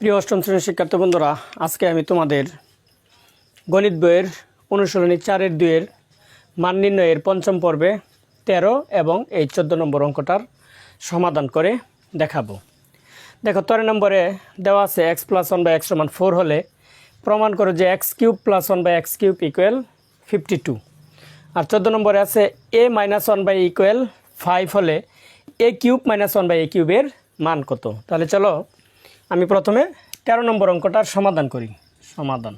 প্রিয় অষ্টম শ্রেণির শিক্ষার্থী বন্ধুরা, আজকে আমি তোমাদের গণিত বইয়ের অনুশীলনী চারের দুইয়ের মান নির্ণয়ের পঞ্চম পর্বে তেরো এবং এই চোদ্দ নম্বর অঙ্কটার সমাধান করে দেখাবো। দেখো, তেরো নম্বরে দেওয়া আছে x plus one by x সমান ফোর হলে প্রমাণ করো যে x cube plus one by x cube equal fifty two আর চোদ্দ নম্বরে আছে a minus one by equal five হলে a cube minus one by a কিউবের মান কত? তাহলে চলো আমি প্রথমে তেরো নম্বর অঙ্কটার সমাধান করি। সমাধান।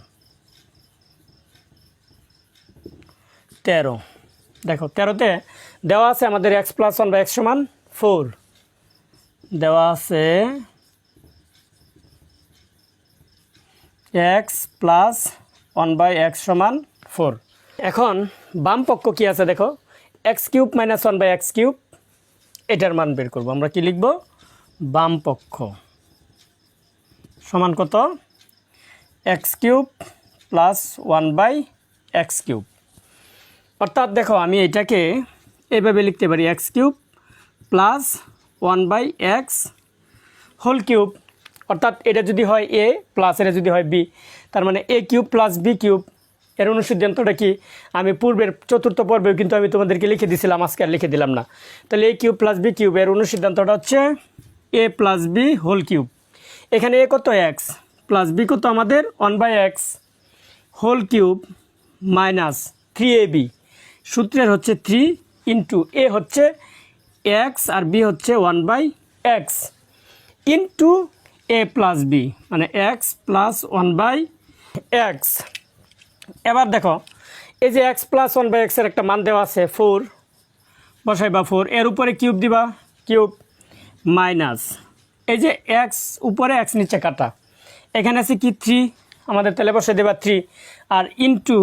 তেরো। দেখো, তেরোতে দেওয়া আছে আমাদের x plus one by x সমান ফোর দেওয়া আছে x plus one by x সমান ফোর এখন বাম পক্ষ কী আছে দেখো? X cube minus one by x cube এটার মান বের করব। আমরা কি লিখব? বাম পক্ষ। সমান কত? X cube plus one by x cube. অর্থাৎ দেখো, আমি এটাকে এইভাবে লিখতে পারি x cube plus one by x whole cube. অর্থাৎ এটা যদি হয় এ প্লাস এটা যদি হয় বি তার মানে a cube plus b cube. এর অনুসিদ্ধান্তটা কি? আমি পূর্বের চতুর্থ পর্বেও কিন্তু আমি তোমাদেরকে লিখে দিছিলাম, আজকে আর লিখে দিলাম না। তাহলে a cube plus b cube, এর অনুসিদ্ধান্তটা হচ্ছে a plus b whole cube. এখানে এ কত এক্স প্লাস বি কত আমাদের? One by x whole cube minus three a b সূত্রের হচ্ছে থ্রি ইন্টু এ হচ্ছে এক্স আর বি হচ্ছে one by x into a plus b মানে x plus one by x এবার দেখো, এই যে এক্স প্লাস ওয়ান বাই এক্সের একটা মান দেওয়া আছে ফোর বসাই বা ফোর এর উপরে কিউব দিবা কিউব মাইনাস এই যে এক্স উপরে এক্স নিচে কাটা। এখানে আছে কি? থ্রি আমাদের তেলে বসে দেবা থ্রি আর ইনটু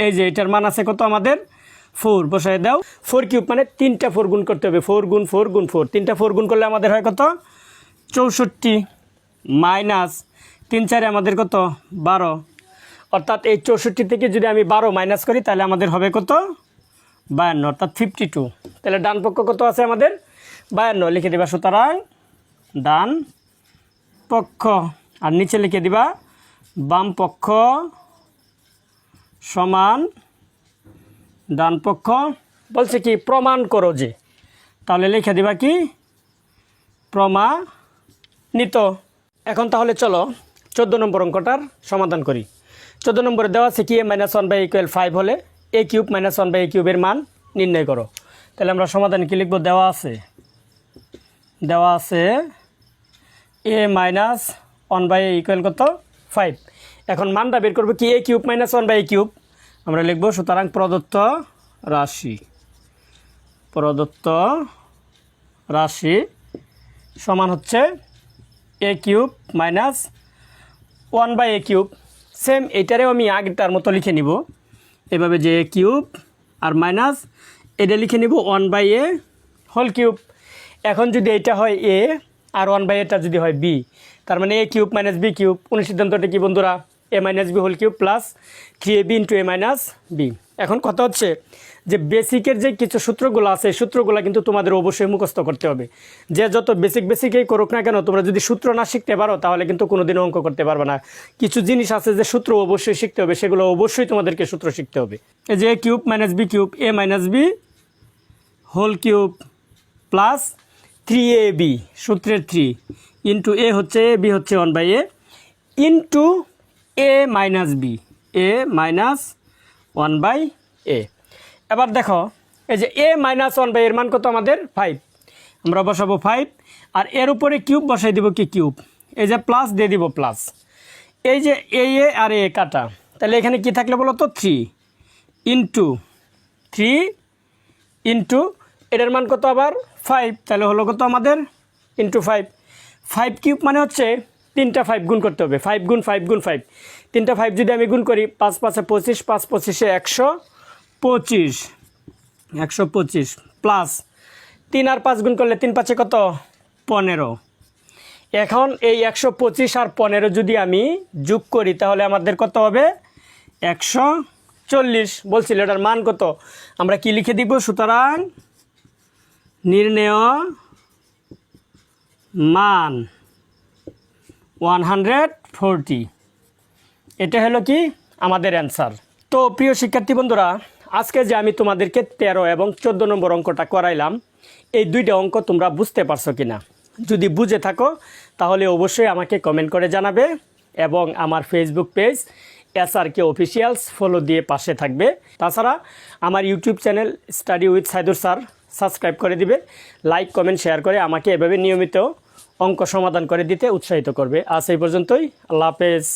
এই যে এটার মান আছে কত আমাদের? ফোর বসায় দাও। ফোর কিউব মানে তিনটা ফোর গুণ করতে হবে। ফোর গুণ ফোর গুণ ফোর তিনটা ফোর গুণ করলে আমাদের হয় কত? চৌষট্টি মাইনাস তিন চারে আমাদের কত? বারো। অর্থাৎ এই চৌষট্টি থেকে যদি আমি বারো মাইনাস করি, তাহলে আমাদের হবে কত? বায়ান্ন। অর্থাৎ ফিফটি টু তাহলে ডান পক্ষ কত আছে আমাদের? বায়ান্ন। লিখে দেবা সুতরাং ডান পক্ষ। আর নিচে লিখে দিবা, বাম পক্ষ সমান ডান পক্ষ। বলছে কি, প্রমাণ করো যে। তাহলে লিখে দিবা কি, প্রমাণিত। এখন তাহলে চলো চোদ্দ নম্বর অঙ্কটার সমাধান করি। চোদ্দ নম্বরে দেওয়া আছে কি a minus one by equal five হলে a cube minus one by a কিউবের মান নির্ণয় করো। তাহলে আমরা সমাধান কি লিখব? দেওয়া আছে। দেওয়া আছে a minus one by a equal কত? ফাইভ। এখন মানটা বের করব কি? A cube minus one by a cube. আমরা লিখব, সুতরাং প্রদত্ত রাশি। প্রদত্ত রাশি সমান হচ্ছে a cube minus one by a cube. Same এটারেও আমি আগেরটার মতো লিখে নিব। এভাবে যে এ কিউব আর মাইনাস, এটা লিখে নিব one by a whole cube. এখন যদি এটা হয় এ আর ওয়ান বাই এটা যদি হয় বি তার মানে a cube minus b cube অনুসিদ্ধান্তটা কি বন্ধুরা? A minus b whole cube plus three a b into a minus b এখন কথা হচ্ছে যে বেসিকের যে কিছু সূত্রগুলো আছে সূত্রগুলো কিন্তু তোমাদের অবশ্যই মুখস্থ করতে হবে। যে যত বেসিক বেসিকেই করুক না কেন, তোমরা যদি সূত্র না শিখতে পারো, তাহলে কিন্তু কোনোদিনও অঙ্ক করতে পারবে না। কিছু জিনিস আছে যে সূত্র অবশ্যই শিখতে হবে, সেগুলো অবশ্যই তোমাদেরকে সূত্র শিখতে হবে। এই যে a cube minus b cube a minus b whole cube plus three a b সূত্রের থ্রি ইন্টু এ হচ্ছে এ বি হচ্ছে one by a into a minus b a minus one by a এবার দেখো, এই যে এ minus one by এর মান কত আমাদের? ফাইভ আমরা বসাবো ফাইভ আর এর উপরে কিউব বসাই দিব কি কিউব এই যে প্লাস দিয়ে দিব প্লাস এই যে এ এ আর এ কাটা, তাহলে এখানে কি থাকলে বলো তো থ্রি ইন্টু থ্রি ইন্টু এটার মান কত আবার? ফাইভ তাহলে হলো কত আমাদের? ইন্টু ফাইভ ফাইভ কিউব মানে হচ্ছে তিনটা ফাইভ গুণ করতে হবে। ফাইভ গুণ ফাইভ গুণ ফাইভ তিনটা ফাইভ যদি আমি গুণ করি, পাঁচ পাঁচে পঁচিশ, পাঁচ পঁচিশে একশো পঁচিশ। একশো পঁচিশ প্লাস তিন আর পাঁচ গুণ করলে তিন পাঁচে কত? পনেরো। এখন এই একশো পঁচিশ আর পনেরো যদি আমি যোগ করি, তাহলে আমাদের কত হবে? একশো চল্লিশ। বলছিল এটার মান কত? আমরা কি লিখে দিব? সুতরাং নির্ণেয় মান ওয়ান হান্ড্রেড ফোরটি এটা হলো কি? আমাদের অ্যান্সার তো প্রিয় শিক্ষার্থী বন্ধুরা, আজকে যে আমি তোমাদেরকে তেরো এবং চোদ্দ নম্বর অঙ্কটা করাইলাম, এই দুইটা অঙ্ক তোমরা বুঝতে পারছ কি না যদি বুঝে থাকো, তাহলে অবশ্যই আমাকে কমেন্ট করে জানাবে এবং আমার Facebook page S R K officials follow দিয়ে পাশে থাকবে। তাছাড়া আমার YouTube channel study with Saidur sir subscribe করে দিবে লাইক কমেন্ট শেয়ার করে আমাকে এভাবে নিয়মিত অঙ্ক সমাধান করে দিতে উৎসাহিত করবে। আজ এই পর্যন্তই, আল্লাহ হাফেজ।